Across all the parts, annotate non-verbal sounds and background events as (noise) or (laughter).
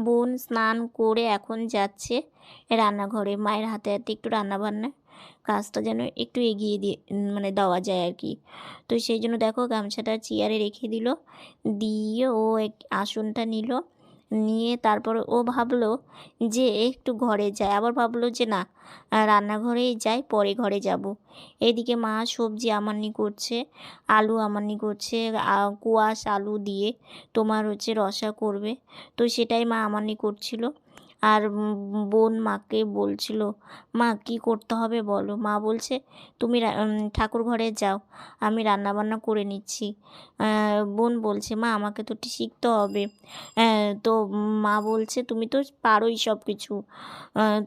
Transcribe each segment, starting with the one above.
বোন স্নান করে এখন যাচ্ছে রান্নাঘরে। মায়ের হাতে হাতে একটু রান্নাবান্না। কাজটা যেন একটু এগিয়ে দিয়ে মানে দেওয়া যায় আর কি। তো সেই জন্য দেখো গামছাটা চেয়ারে রেখে দিল। দিয়ে ও এক- আসনটা নিল। নিয়ে তারপর ও ভাবলো যে একটু ঘরে যায়। আবার ভাবলো যে না, রান্নাঘরেই যাই, পরে ঘরে যাব। এদিকে মা সবজি আমানি করছে, আলু আমানি করছে কুয়াশ আলু দিয়ে তোমার হচ্ছে রসা করবে। তো সেটাই মা আমানি করছিল। আর বোন মাকে বলছিল, মা, কি করতে হবে বলো? মা বলছে, তুমি ঠাকুর ঘরে যাও, আমি রান্না বান্না করে নিচ্ছি। বোন বলছে, মা, আমাকে তো শিখতে হবে। তো মা বলছে, তুমি তো পারোই সব কিছু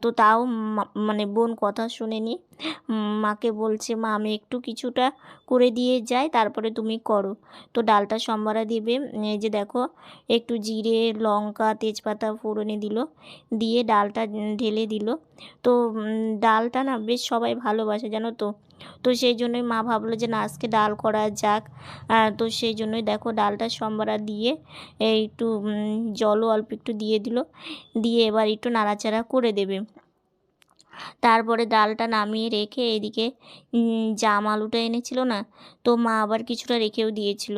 তো তাও মানে বোন কথা শুনেনি। মাকে বলছে, মা, আমি একটু কিছুটা করে দিয়ে যাই, তারপরে তুমি করো। তো ডালটা সম্বারা দিবে যে দেখো, একটু জিরে, লঙ্কা, তেজপাতা ফোড়নে দিল। দিয়ে ডালটা ঢেলে দিল। তো ডালটা না বেশ সবাই ভালোবাসে, জানো তো। তো সেই জন্যই মা ভাবলো যে, না, আজকে ডাল করা যাক। তো সেই জন্যই দেখো ডালটা সম্বরা দিয়ে একটু জলও অল্প একটু দিয়ে দিল। দিয়ে এবার একটু নাড়াচাড়া করে দেবে। তারপরে ডালটা নামিয়ে রেখে এদিকে জাম আলুটা এনেছিল না, তো মা আবার কিছুটা রেখেও দিয়েছিল।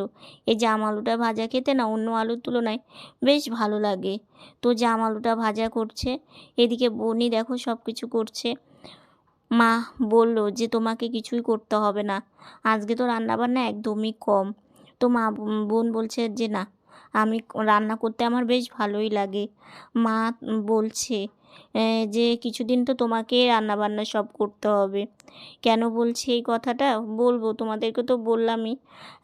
এই জাম আলুটা ভাজা খেতে না অন্য আলুর তুলনায় বেশ ভালো লাগে। তো জাম আলুটা ভাজা করছে, এদিকে বোনই দেখো সব কিছু করছে। মা বলল যে তোমাকে কিছুই করতে হবে না, আজকে তো রান্নাবান্না একদমই কম। তো মা বোন বলছে যে না, আমি রান্না করতে আমার বেশ ভালোই লাগে। মা বলছে যে কিছুদিন তো তোমাকে রান্নাবান্না সব করতে হবে। কেন বলছি এই কথাটা? বলব, তোমাদেরকে তো বললামই।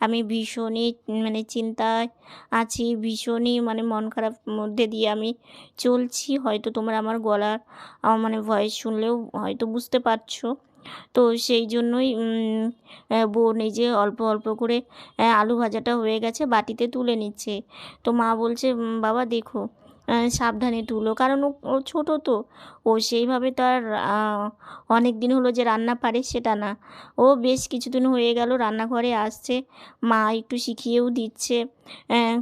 আমি ভীষণই মানে চিন্তায় আছি, ভীষণই মানে মন খারাপ মধ্যে দিয়ে আমি চলছি। হয়তো তোমরা আমার গলার, আমার মানে ভয়েস শুনলেও হয়তো বুঝতে পারছ। তো সেই জন্যই এই যে অল্প অল্প করে আলু ভাজাটা হয়ে গেছে, বাটিতে তুলে নিচ্ছে। তো মা বলছে বাবা, দেখো সাবধানে তুলো। কারণ ও ছোটো তো। ও সেইভাবে তো আর অনেক দিন হলো যে রান্না পারে সেটা না। ও বেশ কিছুদিন হয়ে গেল রান্নাঘরে আসছে। মা একটু শিখিয়েও দিচ্ছে।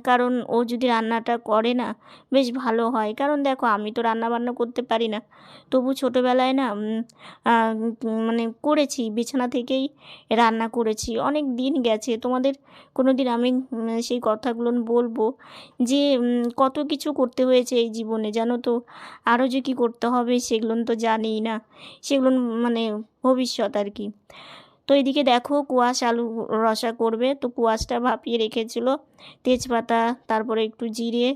কারণ ও যদি রান্নাটা করে না, বেশ ভালো হয়। কারণ দেখো, আমি তো রান্না বান্না করতে পারি না। তবু ছোটোবেলায় না মানে করেছি, বিছানা থেকেই রান্না করেছি। অনেক দিন গেছে, তোমাদের কোনো দিন আমি সেই কথাগুলো বলব যে কত কিছু করতে হয়েছে এই জীবনে, জানো তো? আরও যে কী করতে হবে, সেগুলো তো জানিই না। সেগুলো মানে ভবিষ্যৎ আর কি। তো এদিকে দেখো কুয়াশ আলু রসা করবে। তো কুয়াশটা ভাপিয়ে রেখেছিল তেজপাতা, তারপরে একটু জিরে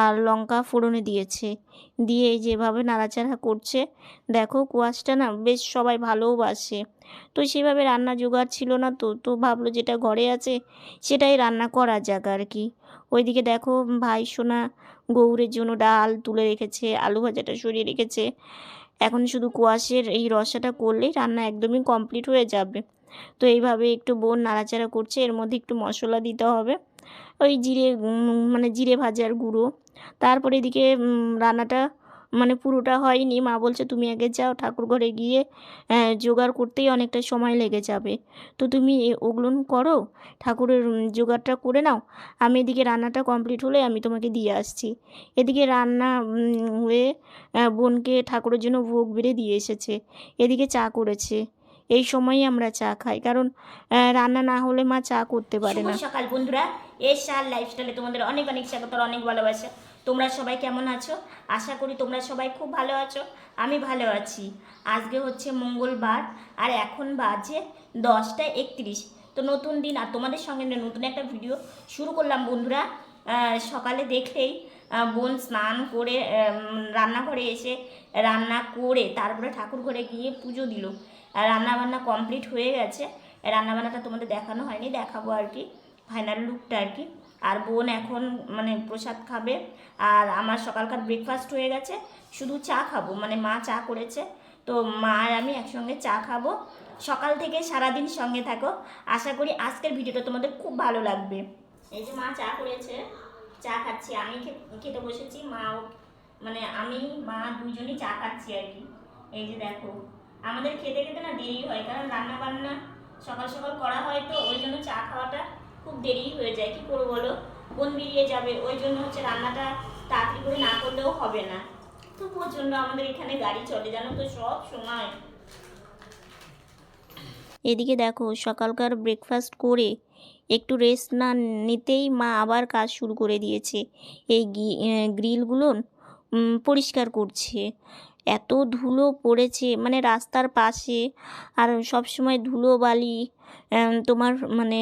আর লঙ্কা ফোড়নে দিয়েছে। দিয়ে যেভাবে নাড়াচাড়া করছে, দেখো কুয়াশটা না বেশ সবাই ভালোবাসে তো সেভাবে রান্না জোগাড় ছিল না তো তো ভাবলো যেটা ঘরে আছে সেটাই রান্না করা যাক আর কি। ওইদিকে দেখো ভাই সোনা গৌরের জন্য ডাল তুলে রেখেছে, আলু ভাজাটা সরিয়ে রেখেছে। এখন শুধু কুয়াশের এই রসাটা করলেই রান্না একদমই কমপ্লিট হয়ে যাবে। তো এইভাবে একটু বোন নাড়াচাড়া করছে, এর মধ্যে একটু মশলা দিতে হবে। ওই জিরে মানে জিরে ভাজার গুঁড়ো। তারপরে এদিকে রান্নাটা মানে পুরোটা হয়নি। মা বলছে তুমি আগে যাও ঠাকুর ঘরে গিয়ে জোগাড় করতেই অনেকটা সময় লেগে যাবে। তো তুমি ওগুলো করো ঠাকুরের জোগাড়টা করে নাও। আমি এদিকে রান্নাটা কমপ্লিট হলে আমি তোমাকে দিয়ে আসছি। এদিকে রান্না হয়ে বোনকে ঠাকুরের জন্য ভোগ বেড়ে দিয়ে এসেছে। এদিকে চা করেছে। এই সময়ই আমরা চা খাই। কারণ রান্না না হলে মা চা করতে পারে না। সকাল বন্ধুরা। এর সার লাইফস্টাইলে তোমাদের অনেক অনেক স্বাগত আর অনেক ভালোবাসা। তোমরা সবাই কেমন আছো? আশা করি তোমরা সবাই খুব ভালো আছো। আমি ভালো আছি। আজকে হচ্ছে মঙ্গলবার, আর এখন বাজে দশটা একত্রিশ। তো নতুন দিন, আর তোমাদের সঙ্গে নতুন একটা ভিডিও শুরু করলাম বন্ধুরা। সকালে দেখলেই বোন স্নান করে রান্নাঘরে এসে রান্না করে, তারপরে ঠাকুর ঘরে গিয়ে পুজো দিল। আর রান্নাবান্না কমপ্লিট হয়ে গেছে। রান্নাবান্নাটা তোমাদের দেখানো হয়নি, দেখাবো আর কি। ফাইনাল লুকটা আর কি। আর বোন এখন মানে প্রসাদ খাবে। আর আমার সকালকার ব্রেকফাস্ট হয়ে গেছে। শুধু চা খাব মানে মা চা করেছে। তো মা আর আমি একসঙ্গে চা খাব। সকাল থেকে সারাদিন সঙ্গে থাকো। আশা করি আজকের ভিডিওটা তোমাদের খুব ভালো লাগবে। এই যে মা চা করেছে, চা খাচ্ছি। আমি খেতে বসেছি মা মানে আমি, মা দুজনই চা খাচ্ছি আর কি। এই যে দেখো, আমাদের খেতে খেতে না দেরি হয়, কারণ রান্না বান্না সকাল সকাল করা হয় তো, ওই জন্য চা খাওয়াটা খুব দেরি হয়ে যায়। কি করব বলো? বোন বেরিয়ে যাবে। ওই জন্য হচ্ছে রান্নাটা তাড়াতাড়ি করে না করলেও হবে না। তো প্রচণ্ড আমাদের এখানে গাড়ি চলে, জানো তো সব সময়। এদিকে দেখো, সকালকার ব্রেকফাস্ট করে একটু রেস্ট না নিতেই মা আবার কাজ শুরু করে দিয়েছে। এই গ্রিলগুলো পরিষ্কার করছে। এত ধুলো পড়েছে মানে রাস্তার পাশে, আর সব সময় ধুলো বালি তোমার মানে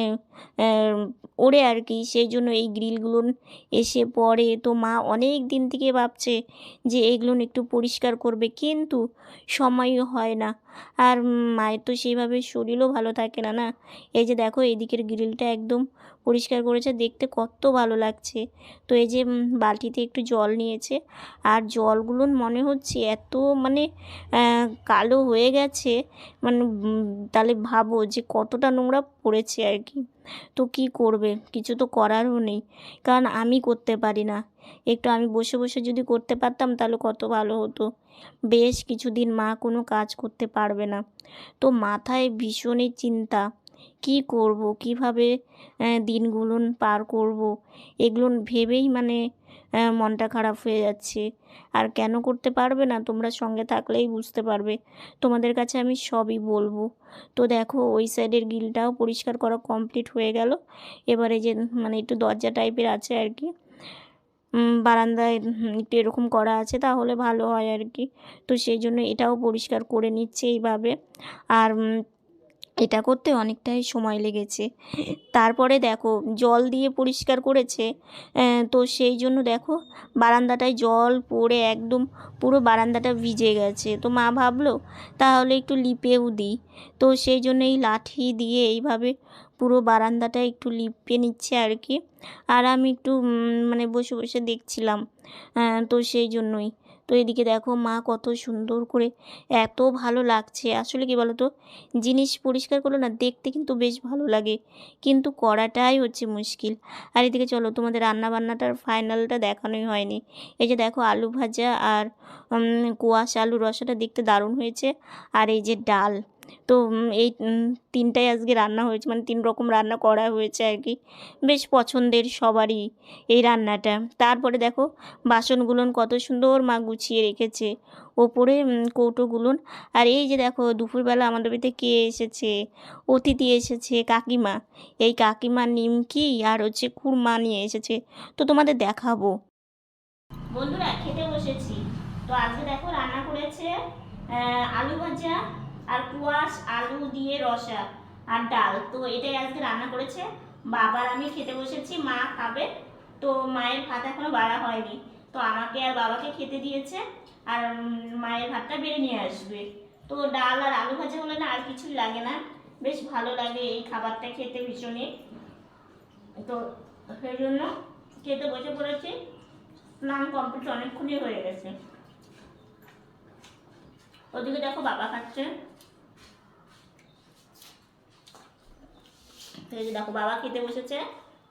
ওড়ে আর কি। সেই জন্য এই গ্রিলগুলো এসে পড়ে। তো মা অনেক দিন থেকে ভাবছে যে এগুলো একটু পরিষ্কার করবে, কিন্তু সময় হয় না। আর মায়ের তো সেইভাবে শরীরও ভালো থাকে না না? এই যে দেখো, এদিকের গ্রিলটা একদম পরিষ্কার করেছে, দেখতে কত ভালো লাগছে। তো এই যে বালতিতে একটু জল নিয়েছে। আর জলগুলো মনে হচ্ছে এত মানে কালো হয়ে গেছে। মানে তাহলে ভাবো যে কতটা নোংরা পড়েছে আর কি। তো কি করবে? কিছু তো করারও নেই। কারণ আমি করতে পারি না। একটু আমি বসে বসে যদি করতে পারতাম তাহলে কত ভালো হতো। বেশ কিছুদিন মা কোনো কাজ করতে পারবে না। তো মাথায় ভীষণই চিন্তা। কি করব? কীভাবে দিনগুলো পার করব? এগুলো ভেবেই মানে মনটা খারাপ হয়ে যাচ্ছে। আর কেন করতে পারবে না? তোমরা সঙ্গে থাকলেই বুঝতে পারবে। তোমাদের কাছে আমি সবই বলব। তো দেখো, ওই সাইডের গিলটাও পরিষ্কার করা কমপ্লিট হয়ে গেল। এবারে যে মানে একটু দরজা টাইপের আছে আর কি বারান্দায় একটু এরকম করা আছে, তাহলে ভালো হয় আর কি। তো সেই জন্য এটাও পরিষ্কার করে নিচ্ছে এইভাবে। আর এটা করতে অনেকটাই সময় লেগেছে। তারপরে দেখো, জল দিয়ে পরিষ্কার করেছে। তো সেই জন্য দেখো, বারান্দাটায় জল পড়ে একদম পুরো বারান্দাটা ভিজে গেছে। তো মা ভাবলো, তাহলে একটু লিপেও দিই। তো সেই জন্য এই লাঠি দিয়ে এইভাবে পুরো বারান্দাটা একটু লিপে নিচ্ছে আর কি। আর আমি একটু মানে বসে বসে দেখছিলাম। তো সেই জন্যই। তো এদিকে দেখো মা কত সুন্দর করে এত ভালো লাগছে। আসলে কি বলতো? জিনিস পরিষ্কার করল না দেখতে কিন্তু বেশ ভালো লাগে। কিন্তু করাটাই হচ্ছে মুশকিল। আর এদিকে চলো, তোমাদের রান্না বান্নাটার ফাইনালটা দেখানোই হয়নি। এই যে দেখো আলু ভাজা আর কোয়াশ আলু রসাটা দেখতে দারুণ হয়েছে। আর এই যে ডাল তো এই তিনটাই আজকে রান্না হয়েছে মানে তিন রকম রান্না করা হয়েছে আর কি। বেশ পছন্দের সবারই এই রান্নাটা। তারপরে দেখো বাসনগুলোন কত সুন্দর মা গুছিয়ে রেখেছে, ওপরে কৌটোগুলোন আর এই যে দেখো, দুপুরবেলা আমাদের বাড়িতে কে এসেছে? অতিথি এসেছে, কাকিমা। এই কাকিমা নিমকি আর হচ্ছে খুরমা নিয়ে এসেছে। তো তোমাদের দেখাবো। বন্ধুরা, খেতে বসেছি। তো আজকে দেখো, রান্না করেছে আলু ভাজা আর কুয়াশ, আলু দিয়ে রসা আর ডাল। তো এটাই আজকে রান্না করেছে। বাবার আমি খেতে বসেছি, মা খাবে। তো মায়ের ভাত এখনও বাড়া হয়নি। তো আমাকে আর বাবাকে খেতে দিয়েছে। আর মায়ের ভাতটা বেড়ে নিয়ে আসবে। তো ডাল আর আলু ভাজা হলে না আর কিছুই লাগে না। বেশ ভালো লাগে এই খাবারটা খেতে ভীষণই। তো সেই জন্য খেতে বসে পড়েছি। স্নান কমপ্লিট অনেকক্ষণই হয়ে গেছে। ওদিকে দেখো বাবা খাচ্ছে। তো এই যে দেখো, বাবা খেতে বসেছে।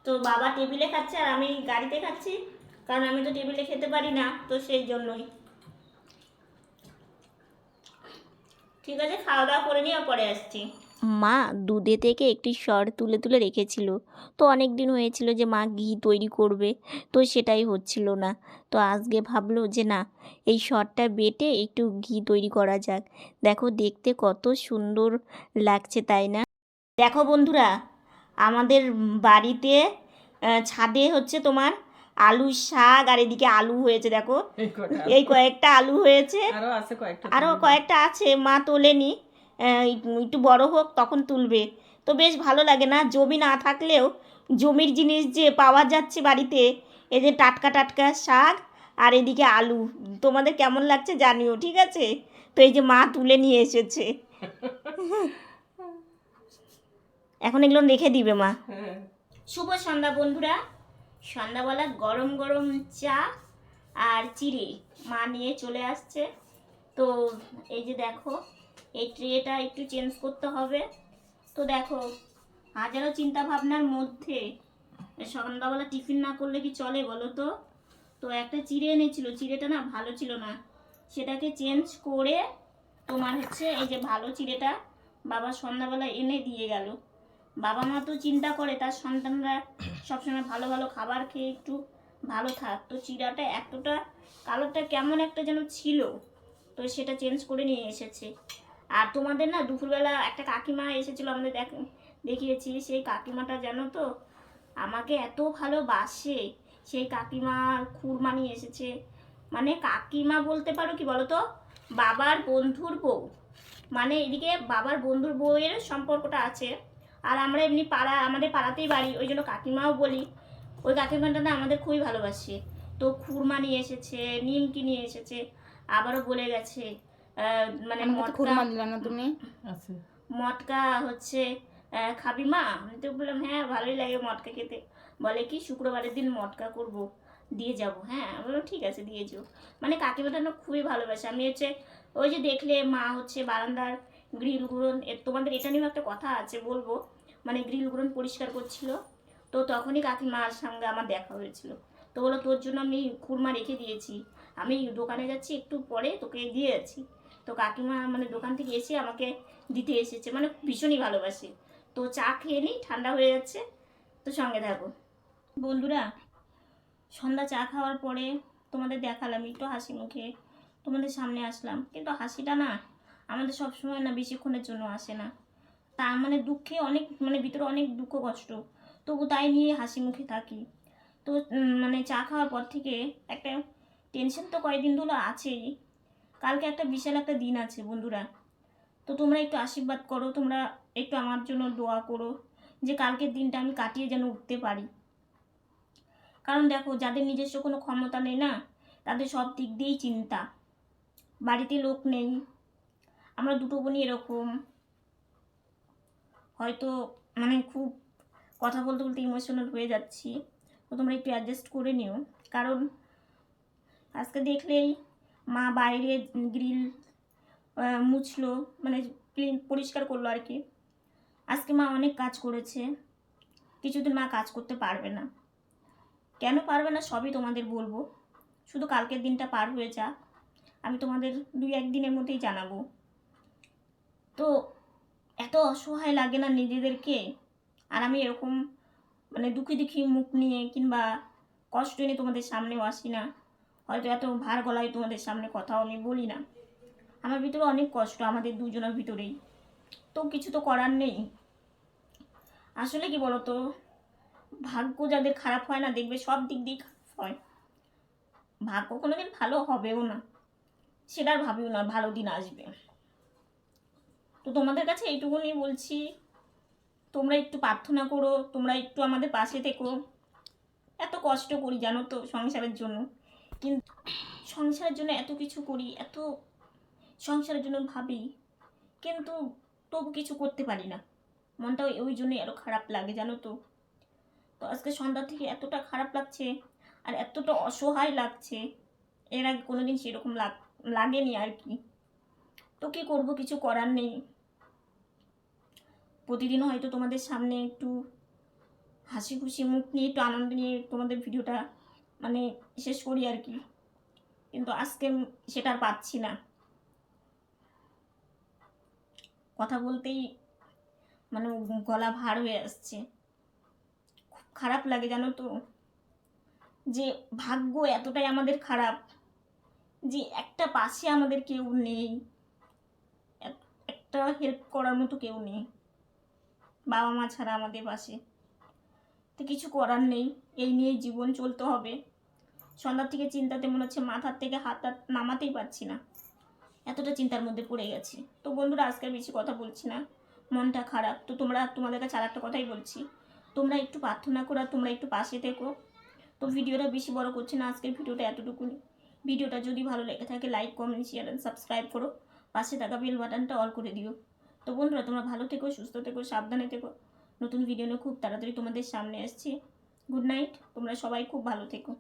তো বাবা টেবিলে খাচ্ছে আর আমি গাড়িতে খাচ্ছি, কারণ আমি তো টেবিলে খেতে পারি না, তো সেই জন্যই। ঠিক আছে, খাওয়া দাওয়া করে নিয়ে পরে আসছি। মা দুধে থেকে একটি সর তুলে তুলে রেখেছিল। তো অনেক দিন হয়েছিল যে মা ঘি তৈরি করবে, তো সেটাই হচ্ছিল না। তো আজকে ভাবলো যে না, এই সরটা বেটে একটু ঘি তৈরি করা যাক। দেখো দেখতে কত সুন্দর লাগছে, তাই না? দেখো বন্ধুরা আমাদের বাড়িতে ছাদে হচ্ছে তোমার আলু শাক আর এদিকে আলু হয়েছে দেখো। এই কয়েকটা আলু হয়েছে। আরও কয়েকটা আরও কয়েকটা আছে মা তোলেনি একটু বড় হোক তখন তুলবে। তো বেশ ভালো লাগে না জমি না থাকলেও জমির জিনিস যে পাওয়া যাচ্ছে বাড়িতে এই যে টাটকা টাটকা শাক আর এদিকে আলু তোমাদের কেমন লাগছে জানিও ঠিক আছে? তো এই যে মা তুলে নিয়ে এসেছে। (laughs) এখন এগুলো রেখে দিবে মা। শুভ সন্ধ্যা বন্ধুরা। সন্ধ্যাবেলা গরম গরম চা আর চিড়ে মা নিয়ে চলে আসছে। তো এই যে দেখো, এই ট্রেটা একটু চেঞ্জ করতে হবে। তো দেখো, হাজারো চিন্তা ভাবনার মধ্যে সন্ধ্যাবেলা টিফিন না করলে কি চলে বলো তো? তো একটা চিড়ে এনেছিল, চিড়েটা না ভালো ছিল না। সেটাকে চেঞ্জ করে তোমার হচ্ছে এই যে ভালো চিড়েটা বাবা সন্ধ্যাবেলা এনে দিয়ে গেল। বাবা মা তো চিন্তা করে, তার সন্তানরা সবসময় ভালো ভালো খাবার খেয়ে একটু ভালো থাক। তো চিরাটা এতটা কালারটা কেমন একটা যেন ছিল, তো সেটা চেঞ্জ করে নিয়ে এসেছে। আর তোমাদের না দুপুরবেলা একটা কাকিমা এসেছিল, আমাদের দেখ, দেখিয়েছি, সেই কাকিমাটা জানো তো আমাকে এত ভালোবাসে। সেই কাকিমার খুরমা নিয়ে এসেছে। মানে কাকিমা বলতে পারো কি বলো তো বাবার বন্ধুর বউ। মানে এদিকে বাবার বন্ধুর বউয়ের সম্পর্কটা আছে। আর আমরা এমনি পাড়া আমাদের পাড়াতেই বাড়ি ওই জন্য কাকিমাও বলি। ওই কাকিমাটা না আমাদের খুবই ভালোবাসে। তো খুরমা নিয়ে এসেছে নিমকি নিয়ে এসেছে আবারও বলে গেছে মানে আমাকে তো মটকা খুরমা দিলে না তুমি? মটকা হচ্ছে খাবি মা? আমি তো বললাম হ্যাঁ ভালোই লাগে মটকা খেতে। বলে কি শুক্রবারের দিন মটকা করব দিয়ে যাব। হ্যাঁ আমি বললাম ঠিক আছে দিয়ে যাও। মানে কাকিমাটা না খুবই ভালোবাসে। আমি হচ্ছে ওই যে দেখলে মা হচ্ছে বারান্দার গ্রিলগুলো তোমাদের এটা নিয়েও একটা কথা আছে বলব। মানে গ্রিল গ্রিলগুলো পরিষ্কার করছিল। তো তখনই কাকিমার সঙ্গে আমার দেখা হয়েছিল। তো বলো তোর জন্য আমি খুরমা রেখে দিয়েছি। আমি দোকানে যাচ্ছি, একটু পরে তোকে দিয়ে যাচ্ছি। তো কাকিমা মানে দোকান থেকে এসে আমাকে দিতে এসেছে। মানে ভীষণই ভালোবাসে। তো চা খেয়ে নিই ঠান্ডা হয়ে যাচ্ছে। তো সঙ্গে থাকো। বন্ধুরা, সন্ধ্যা চা খাওয়ার পরে তোমাদের দেখালাম, একটু হাসি মুখে তোমাদের সামনে আসলাম। কিন্তু হাসিটা না আমাদের সব সময় না বেশিক্ষণের জন্য আসে না। তা মানে দুঃখে অনেক মানে ভিতরে অনেক দুঃখ, কষ্ট। তবু তাই নিয়ে হাসি মুখে থাকি। তো মানে চা খাওয়ার পর থেকে একটা টেনশন তো কয়েকদিন ধরে আছেই। কালকে একটা বিশাল একটা দিন আছে বন্ধুরা। তো তোমরা একটু আশীর্বাদ করো, তোমরা একটু আমার জন্য দোয়া করো যে কালকের দিনটা আমি কাটিয়ে যেন উঠতে পারি। কারণ দেখো, যাদের নিজস্ব কোনো ক্ষমতা নেই না, তাদের সব দিক দিয়েই চিন্তা। বাড়িতে লোক নেই আমরা দুটো বোনই এরকম। হয়তো মানে খুব কথা বলতে বলতে ইমোশনাল হয়ে যাচ্ছি। তো তোমরা একটু অ্যাডজাস্ট করে নিও। কারণ আজকে দেখলেই মা বাইরে গ্রিল মুছলো মানে ক্লিন পরিষ্কার করল আর কি। আজকে মা অনেক কাজ করেছে। কিছুদিন মা কাজ করতে পারবে না। কেন পারবে না সবই তোমাদের বলব। শুধু কালকের দিনটা পার হয়ে যাক। আমি তোমাদের দুই একদিনের মধ্যেই জানাব। তো এত অসহায় লাগে না নিজেদেরকে। আর আমি এরকম মানে দুঃখী দুঃখী মুখ নিয়ে কিংবা কষ্ট নিয়ে তোমাদের সামনেও আসি না। হয়তো এত ভার গলায় তোমাদের সামনে কথাও আমি বলি না। আমার ভিতরে অনেক কষ্ট আমাদের দুজনের ভিতরেই। তো কিছু তো করার নেই। আসলে কি বলতো? ভাগ্য যাদের খারাপ হয় না, দেখবে সব দিক দিয়ে খারাপ হয়। ভাগ্য কোনোদিন ভালো হবেও না। সেটা ভাবিও না, ভালো দিন আসবে। তো তোমাদের কাছে এইটুকুনি বলছি। তোমরা একটু প্রার্থনা করো, তোমরা একটু আমাদের পাশে থেকো। এত কষ্ট করি জানো তো সংসারের জন্য। কিন্তু সংসারের জন্য এত কিছু করি, এত সংসারের জন্য ভাবি, কিন্তু তবু কিছু করতে পারি না। মনটা ওই- জন্যই আরও খারাপ লাগে জানো তো। তো আজকে সন্ধ্যা থেকে এতটা খারাপ লাগছে আর এতটা অসহায় লাগছে। এর আগে কোনোদিন সেরকম লাগ, লাগেনি আর কি। তো কী করব, কিছু করার নেই। প্রতিদিন হয়তো তোমাদের সামনে একটু হাসি খুশি মুখ নিয়ে একটু আনন্দ নিয়ে তোমাদের ভিডিওটা মানে শেষ করি আর কি। কিন্তু আজকে সেটা আর পাচ্ছি না। কথা বলতেই মানে গলা ভার হয়ে আসছে। খুব খারাপ লাগে জানো তো, যে ভাগ্য এতটাই আমাদের খারাপ যে একটা পাশে আমাদের কেউ নেই এক- একটা হেল্প করার মতো কেউ নেই। বাবা মা ছাড়া আমাদের পাশে। তো কিছু করার নেই, এই নিয়েই জীবন চলতে হবে। সন্ধ্যার থেকে চিন্তাতে মনে হচ্ছে মাথার থেকে হাত হাত নামাতেই পারছি না। এতটা চিন্তার মধ্যে পড়ে গেছি। তো বন্ধুরা, আজকে বেশি কথা বলছি না। মনটা খারাপ। তো তোমরা, তোমাদের কাছে আর একটা কথাই বলছি। তোমরা একটু প্রার্থনা করো তোমরা একটু পাশে থেকো। তো ভিডিওটা বেশি বড় করছি না, আজকের ভিডিওটা এতটুকুনি। ভিডিওটা যদি ভালো লেগে থাকে like comment share and subscribe করো। পাশে থাকা বেল বাটনটা অল করে দিও। তো বন্ধুরা, তোমরা ভালো থেকো, সুস্থ থেকো, সাবধানে থেকো। নতুন ভিডিও নিয়ে খুব তাড়াতাড়ি তোমাদের সামনে আসছি গুড নাইট তোমরা সবাই খুব ভালো থেকো।